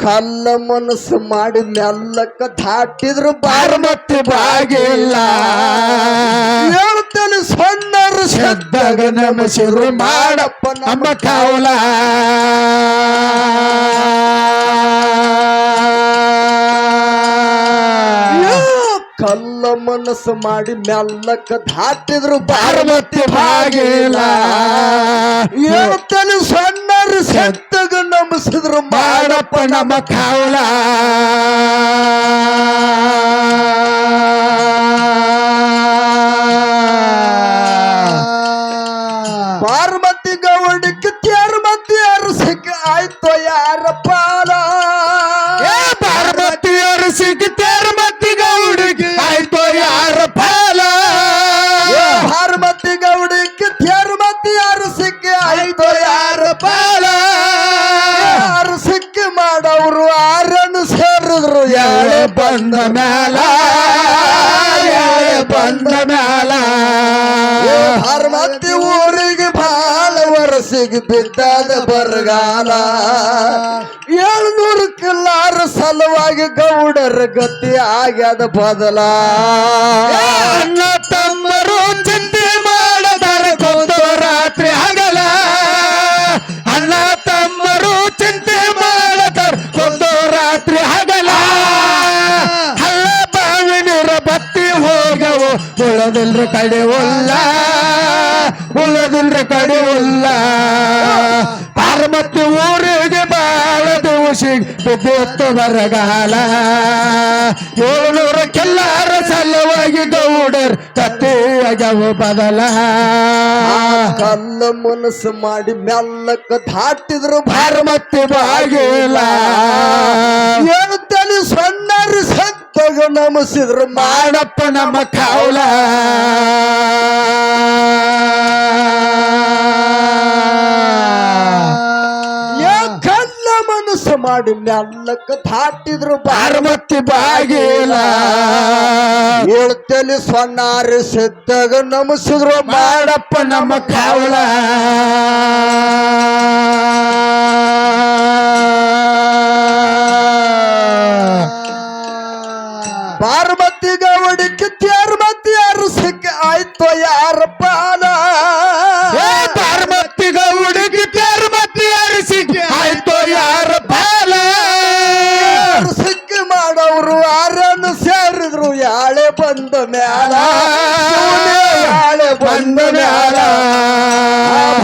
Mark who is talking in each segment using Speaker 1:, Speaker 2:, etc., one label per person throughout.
Speaker 1: ಕಲ್ಲ ಮನಸ್ಸು ಮಾಡಿ ಮೆಲ್ಲಕ್ಕ ದಾಟಿದ್ರು ಬಾರ
Speaker 2: ಮತ್ತೆ ಬಾಗಿಲ್ಲ
Speaker 1: ಹೇಳ್ತೇನೆ ಸಣ್ಣರು
Speaker 2: ಶಬ್ದಾಗ ನಮಸಿದ್ರು ಮಾಡಪ್ಪ ನಮ್ಮ ಕಾವಲ.
Speaker 1: ಕಲ್ಲ ಮನಸ್ಸು ಮಾಡಿ ಮೆಲ್ಲಕ್ಕ ದಾಟಿದ್ರು ಬಾರ
Speaker 2: ಮತ್ತೆ ಬಾಗಿಲ್ಲ
Speaker 1: ಹೇಳ್ತೇನೆ ಸಣ್ಣರು ಸೆತ್ತಗ ನಮಸಿದ್ರು
Speaker 2: ಮಾಡಪ್ಪ ನಮ್ಮ ಕಾವಲ
Speaker 1: ವರ್ಷಿಗೆ ಬಿದ್ದಾದ ಬರಗಾಲ. ಏಳ್ನೂರು ಕಿಲ್ಲಾರ ಸಲುವಾಗಿ ಗೌಡರ ಗತಿ ಆಗ್ಯದ ಬದಲ.
Speaker 2: ಅಣ್ಣ ತಮ್ಮರು ಚಿಂತೆ ಮಾಡದಾರ ಕೊಂದು ರಾತ್ರಿ ಆಗಲ ಅಣ್ಣ ತಮ್ಮರು ಚಿಂತೆ ಮಾಡದಾರ ಕೊಂದು ರಾತ್ರಿ ಆಗಲ ಹಳ್ಳ ಬಾವಿ ನೀರ ಬತ್ತಿ ಹೋಗವು, ಉಳದಿಲ್ರ ಕಡೆ ಉಲ್ಲ ಉಳದಿಲ್ರ ಕಡೆ ಉಲ್ಲ ಪಾರ್ವತಿ ಊರಿಗೆ ಬಾಳ ದೋಷಿ ಬಿದ್ದಿತ್ತು ಬರಗಾಲ. ಏಳ್ನೂರ ಕೆಲ್ಲಾರ ಸಲುವಾಗಿ ಗೌಡರ್ ಕತ್ತಿ ಆಗ್ಯಾವ ಬದಲ.
Speaker 1: ಕಲ್ಲ ಮನಸ್ಸು ಮಾಡಿ ಮೆಲ್ಲಕ್ಕ ದಾಟಿದ್ರು
Speaker 2: ಪಾರ್ವತಿ ಬಾಗಿಲ.
Speaker 1: ಹೇಳ್ತಾನೆ ಸಣ್ಣರು ಸತ್ತಗ ನಮಸಿದ್ರು ಮಾಡ
Speaker 2: ಮಾಡಪ್ಪ ನಮ್ಮ ಕಾವಲ.
Speaker 1: ಮಾಡಿ ಮೆಲ್ಲಕ್ಕ ಥಾಟಿದ್ರು ಬಾರ
Speaker 2: ಪಾರ್ವತಿ ಬಾಗಿಲ.
Speaker 1: ಹೇಳ್ತಲಿ ಸಣ್ಣಾರು ಸಿದ್ದಾಗ ನಮಸಿದ್ರು ಮಾಡ
Speaker 2: ಮಾಡಪ್ಪ ನಮ್ಮ ಕಾವಲ.
Speaker 1: ಪಾರ್ವತಿ ಗೌಡಿ ಕಿತ್ಯಾರ ಅರ್ಸಿಕ್ಕೆ ಯಾರು ಸಿಕ್ಕ ಆಯ್ತು ಯಾರ ಪಾಲ? ಮ್ಯಾಲ ಬಂದ ಮ್ಯಾಲ.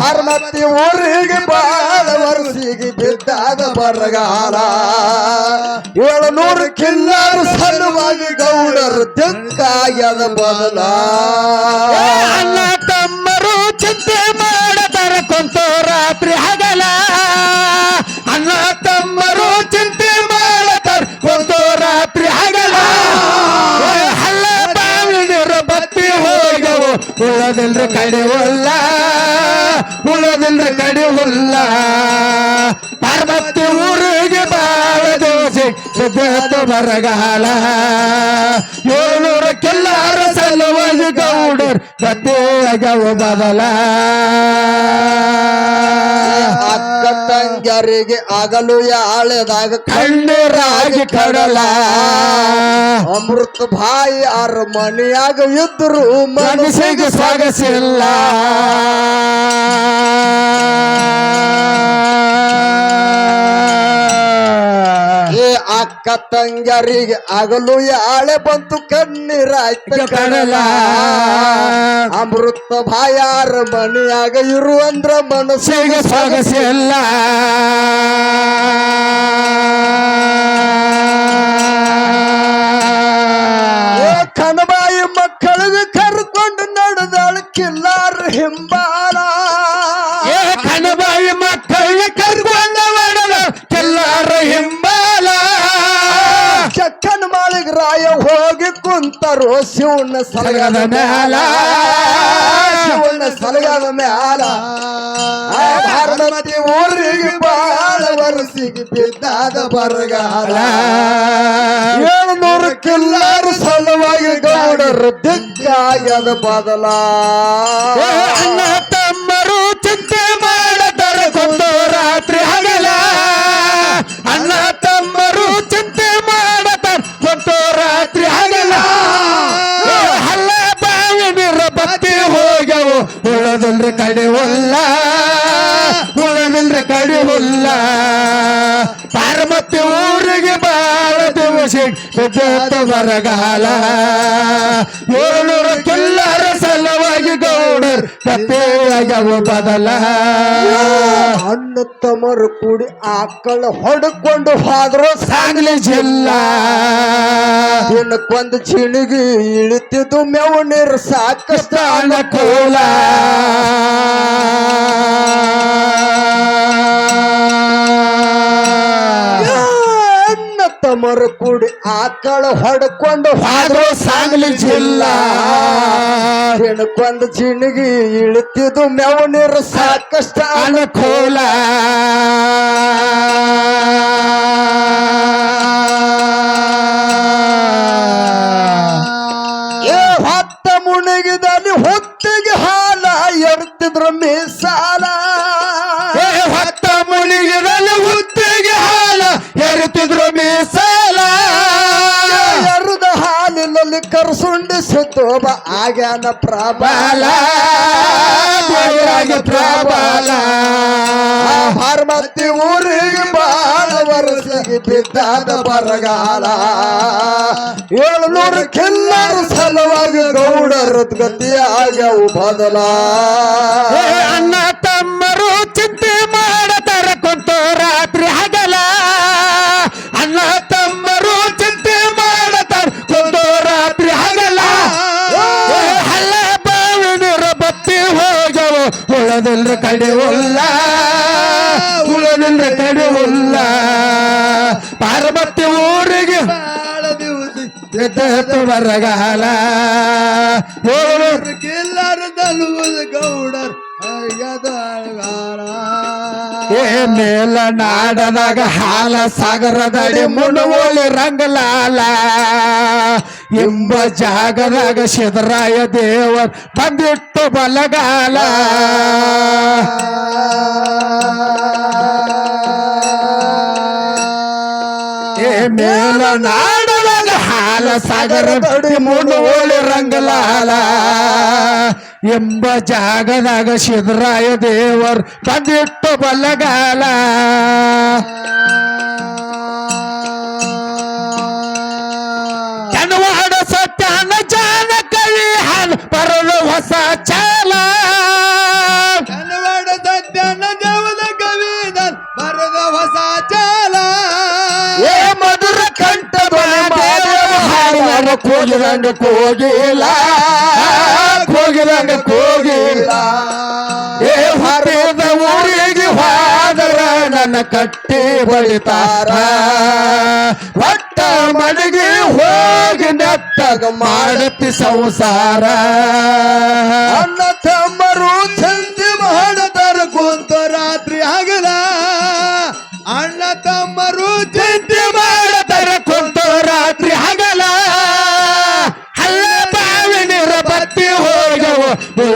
Speaker 1: ಪಾರ್ವತಿ ಊರಿಗೆ ಬಾಳ ವರ್ಷಿಗೆ ಬಿದ್ದಾದ ಬರಗಾಲ. ಏಳುನೂರು ಕಿಲ್ಲಾರು ಸಲುವಾಗಿ ಗೌಡರು ದಿಕ್ಕಾಗ್ಯದ ಬದಲ.
Speaker 2: ಉಳದಿಲ್ರಿ ಕಡೆ ಬಿದ್ದು ಬರಗಾಲ. ಏಳ್ನೂರ ಕೆಲ್ಲಾರ ಸಲುವಾಗಿ ಗೌಡರ್ ಗದ್ದೆಯಾಗವು ಬದಲ?
Speaker 1: ಅಕ್ಕ ತಂಗ್ಯರಿಗೆ ಆಗಲು ಯಾಳೆದಾಗ
Speaker 2: ಕಣ್ಣೀರಾಗಿ ಕಡಲ.
Speaker 1: ಅಮೃತ ಬಾಯಿ ಅರಮನೆಯಾಗ ಇದ್ರು
Speaker 2: ಮನಸ್ಸಿಗೆ ಸೊಗಸಿಲ್ಲ.
Speaker 1: ಅಕ್ಕ ತಂಗ್ಯರಿಗೆ ಆಗಲು ಯಾಳೆ ಬಂತು ಕಣ್ಣೀರಾಯ್ತ ಕಣಲ. ಅಮೃತ ಭಾಯಾರ ಮನೆಯಾಗ ಇರು ಅಂದ್ರ ಮನಸ್ಸಿಗೆ
Speaker 2: ಸೊಗಸಿಲ್ಲ
Speaker 1: ಕಣಬಾಯಿ ಮಕ್ಕಳಿಗೆ ಕರ್ಕೊಂಡು ನಡೆದಾಳ ಕಿಲ್ಲಾರ ಹಿಂಬಾಲ. ಕುಂತರು ಶಿವನ ಸಲಗದ ಮ್ಯಾಲ? ಶಿವನ ಸಲಗದ ಮ್ಯಾಲ? ಭಾರಮತಿ ಊರಿಗೆ ಬಾಳ ವರ್ಷಿಗೆ ಬಿದ್ದಾದ ಬರಗಾಲ. ಏಳ್ನೂರು ಕಿಲ್ಲಾರು ಸಲುವಾಗಿ ಗೌಡರು ದಿಗ್ಗಾಗದ ಬದಲ.
Speaker 2: ಅಣ್ಣ ತಮ್ಮರು ಚಿಂತೆ ಮಾಡದರ ಕೊಂದು ರಾತ್ರಿ ಹಗಲ. ಅಣ್ಣ உழவென்ற கடுவுள்ள உழவென்ற கடுவுள்ள ಬಿದ್ದತ್ತು ಬರಗಾಲ ಏಳ್ನೂರು ಕಿಲ್ಲರ ಸಲುವಾಗಿ ಗೌಡರ್ ಕತ್ತೆಯಾಗವು ಬದಲ.
Speaker 1: ಅಣ್ಣ ತಮರು ಕೂಡಿ ಆಕಳ ಹೊಡ್ಕೊಂಡು ಹಾದ್ರು
Speaker 2: ಸಾಗ್ಲಿ ಜಿಲ್ಲಾ.
Speaker 1: ದಿನಕ್ಕೊಂದು ಚಿಣಿಗಿ ಇಳಿತಿದ್ದು ಮೇವು ನೀರು ಸಾಕಷ್ಟು ತಮ್ಮರು ಕೂಡಿ ಆಕಳ ಹೊಡ್ಕೊಂಡು
Speaker 2: ಹಾಡು ಸಾಂಗ್ಲಿ ಜಿಲ್ಲಾ
Speaker 1: ಹೆಣ್ಕೊಂದು ಚಿಣಗಿ ಇಳಿತಿದ್ದು ಮೇವು ನೀರು ಸಾಕಷ್ಟು
Speaker 2: ಅನುಕೂಲ.
Speaker 1: ಏ ಹೊತ್ತ ಮುಣಗಿದಲ್ಲಿ ಹೊತ್ತಿಗೆ ಹಾಲಿನಲ್ಲಿ ಕರ್ಸುಂಡಿ ಸಿದ್ದೋಬ ಆಗ್ಯಾನ ಪ್ರಬಲ.
Speaker 2: ಪ್ರಬಲ.
Speaker 1: ಹರ್ಮತಿ ಊರಿಗೆ ಬಾಳ ವರ್ಷಗೆ ಬಿದ್ದಾದ ಬರಗಾಲ. ಏಳ್ನೂರು ಕಿಲ್ಲರ ಸಲುವಾಗಿ ಗೌಡರ ಗತಿಯಾಗವು ಬದಲ.
Speaker 2: ಅಣ್ಣ ಎದ್ದೆತ್ತು ಬರಗಾಲ ಏಳು
Speaker 1: ಗೌಡರ್
Speaker 2: ಏ ಮೇಲ ನಾಡದಾಗ ಹಾಲ ಸಾಗರದಡಿ ಮುಳುವೋಳಿ ರಂಗಲಾಲ. ಎಂಬ ಜಾಗದಾಗ ಸಿದ್ದರಾಯ ದೇವರ್ ಬಂದಿಟ್ಟು ಬಲಗಾಲ. ಏ ಮೇಲ ನಾಡದಾಗ ಹಾಲ ಸಾಗರದಡಿ ಮುಳುವೋಳಿ ರಂಗಲಾಲ. ಎಂಬ ಜಾಗದಾಗ ಸಿದ್ದರಾಯ ದೇವರ್ ಬಂದಿಟ್ಟು ಬಲಗಾಲ ಕೂಗಿದಂಗ ಕೂಗಿಲ್ಲ. ಕೂಗಿದಂಗ ಕೂಗಿಲ್ಲ. ಏ ಹೊರದ ಊರಿಗೆ ಹೋದರ ನನ್ನ ಕಟ್ಟಿ ಬಳಿತಾರ. ಒಟ್ಟ ಮನೆಗೆ ಹೋಗಿ ನೆಟ್ಟಗ ಮಾಡತಿ ಸಂಸಾರ.
Speaker 1: ಅನ್ನ ತಮ್ಮರು ಚಂದಿ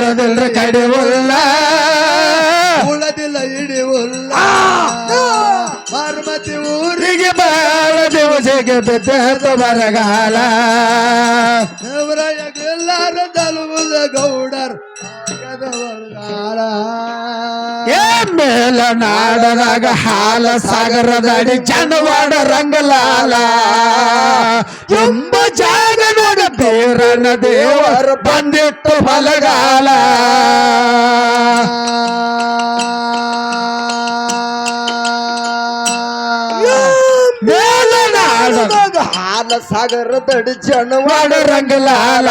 Speaker 2: ಹೋಗವು ಉಳದಿಲ್ಲ ಉಲ್ಲ
Speaker 1: ಉಳದಿಲ್ಲ ಇಡಿವುಲ್ಲ ಪಾರ್ವತಿ ಊರಿ.
Speaker 2: ಊರಿಗೆ ಬಾಳ ದಿವಸಕ್ಕೆ ಬಿದ್ದ ಬರಗಾಲ.
Speaker 1: ದೇವರಾಯ ಎಲ್ಲಾರು ತಲುವುದ ಗೌಡರ್.
Speaker 2: ಏ ಮೇಲ ನಾಡದಾಗ ಹಾಲ ಸಾಗರದಡಿ ಚಂದವಾಡ ರಂಗಲಾಲ. ಎಂಬ ಜಾಗದಾಗ ಬೇರನ ದೇವರು ಬಂದಿತ್ತು ಬಲಗಾಲ. ಸಾಗರ
Speaker 1: ನಾಡದಾಗ ಜನವಾಡ
Speaker 2: ರಂಗಲಾಲ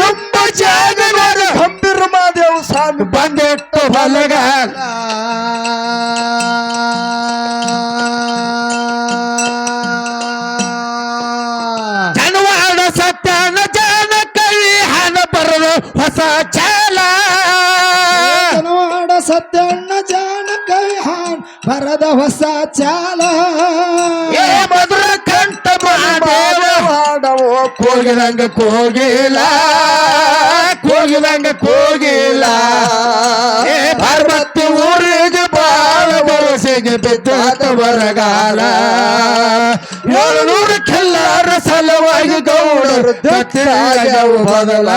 Speaker 2: ಎಂಬ ಜಾಗ
Speaker 1: ಗಂಭೀರ ಮಾದೇವ ಸ್ವಾಮಿ.
Speaker 2: ಬಂದಿಟ್ಟು ಬಲಗಾಲ.
Speaker 1: ಬರದ ಹೊಸ ಚಾಲ.
Speaker 2: ಮಧುರ ಕಂಠ
Speaker 1: ಮಾಡವೋ
Speaker 2: ಕೋಗಿದಂಗ ಕೋಗಿಲ. ಕೋಗಿದಂಗ ಕೋಗಿಲ. ಏ ಪಾರ್ವತಿ ಊರಿಗೆ ಬಾಳ ಬರಸೆಗೆ ಬಿದ್ದಾತ ಬರಗಾಲ. ಏಳ್ನೂರು ಕೆಲ್ಲರ ಸಲುವಾಗಿ ಗೌಡರು ಬದಲ.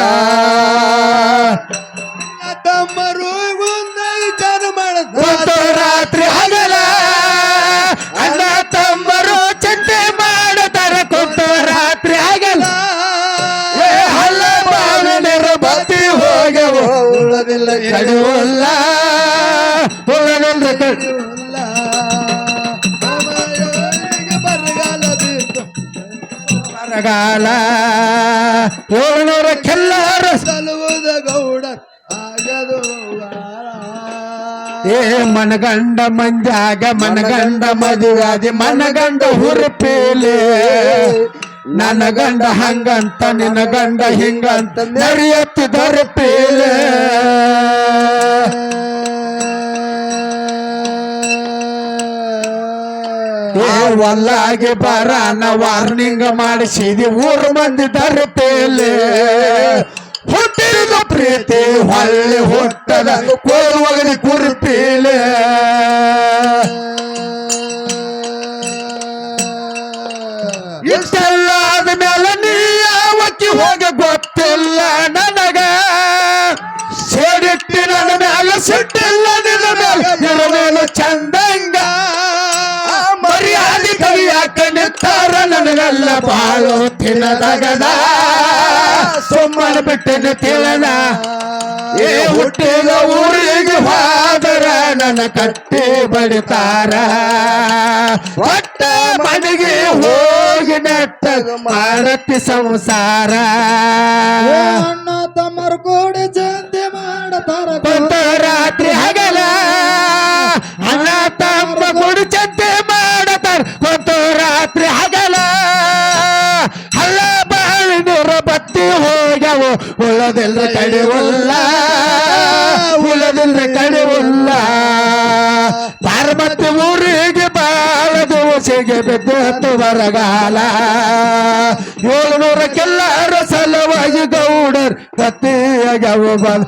Speaker 2: ಉಳದಿಲ್ರಿ ಕಡಿ
Speaker 1: ಕಡಿಯುವುಲ್ಲ. ಸಮಯಗಳಿಗೆ ಬರಗಾಲ.
Speaker 2: ಏಳ್ನೂರ ಕೆಲ್ಲಾರ.
Speaker 1: ಸಲುವುದ ಗೌಡ ಆಗದು
Speaker 2: ಏ ಮನಗಂಡ ಮಂಜಾಗ ಮನಗಂಡ ಮದುವಾದಿ, ಮನಗಂಡ ಹುರುಪೇಲೆ. ನನ್ನ ಗಂಡ ಹಂಗಂತ, ನಿನ್ನ ಗಂಡ ಹಿಂಗಂತ ನರಿಯತ್ತಿ ದೊರಪೇಲೆ ಒಲ್ಲಾಗಿ ಬರಾನ ವಾರ್ನಿಂಗ್ ಮಾಡಿಸಿದಿ, ಊರು ಮಂದಿ ದೊರಪೇಲೆ ಹುಟ್ಟಿದ ಪ್ರೀತಿ, ಹೊಳ್ಳಿ ಹುಟ್ಟದ ಕೋರುವಗದಿ ಕುರುಪೇಲೆ ಗೊತ್ತಿಲ್ಲ ನನಗ. ಸೇರಿಟ್ಟಿ ನನ್ನ ಮ್ಯಾಲ, ಸಿಟ್ಟಿಲ್ಲ ನಿನ್ನ ಮ್ಯಾಲ. ಮೇಲೆ ಚಂದಂಗ. ಮರ್ಯಾದೆ ಕಲಿಯಾಕ ನಿತ್ತಾರ ನನಗೆಲ್ಲ ಬಾಳು ತಿನ್ನದಗದ. ಸುಮ್ಮನ ಬಿಟ್ಟಿನ ತಿಳನ ಏ ಹುಟ್ಟಿದ ಊರಿಗೆ ಹೋದರ ನನ್ನ ಕಟ್ಟಿ ಬಡಿತಾರ. ಒಟ್ಟ ಮನೆಗೆ ಹೋಗಿ ನೆಟ್ಟ ಮಾಡತಿ ಸಂಸಾರ.
Speaker 1: ಅಣ್ಣ ತಮ್ಮರು ಕೂಡಿ ಜಯಂತಿ ಮಾಡತಾರ
Speaker 2: ಬಂದ ರಾತ್ರಿ ಹಗಲ. ಅಣ್ಣ ತಮ್ಮ ಗುಡಿ ಚಂತೆ ಮಾಡತಾರ. ಕೊಂತ ರಾತ್ರಿ ಹಗಲ. ಹಲ್ಲ ಬಹಳ ದೂರ ಬತ್ತಿ ಹೋಗ್ಯಾವ. ಉಳದಿಲ್ಲ ಕಡಿವಲ್ಲ ಉಳದಿಲ್ಲ ಕಡಿವಲ್ಲ ಪಾರ್ವತಿ ದಿವಸಿಗೆ ಬಿದ್ದು ಬರಗಾಲ. ಏಳ್ನೂರಕ್ಕೆಲ್ಲರ ಕೆಲ್ಲಾರ ಸಲುವಾಗಿ ಗೌಡರ್ ಕತ್ತಿಯಾಗ್ಯವು ಬಲ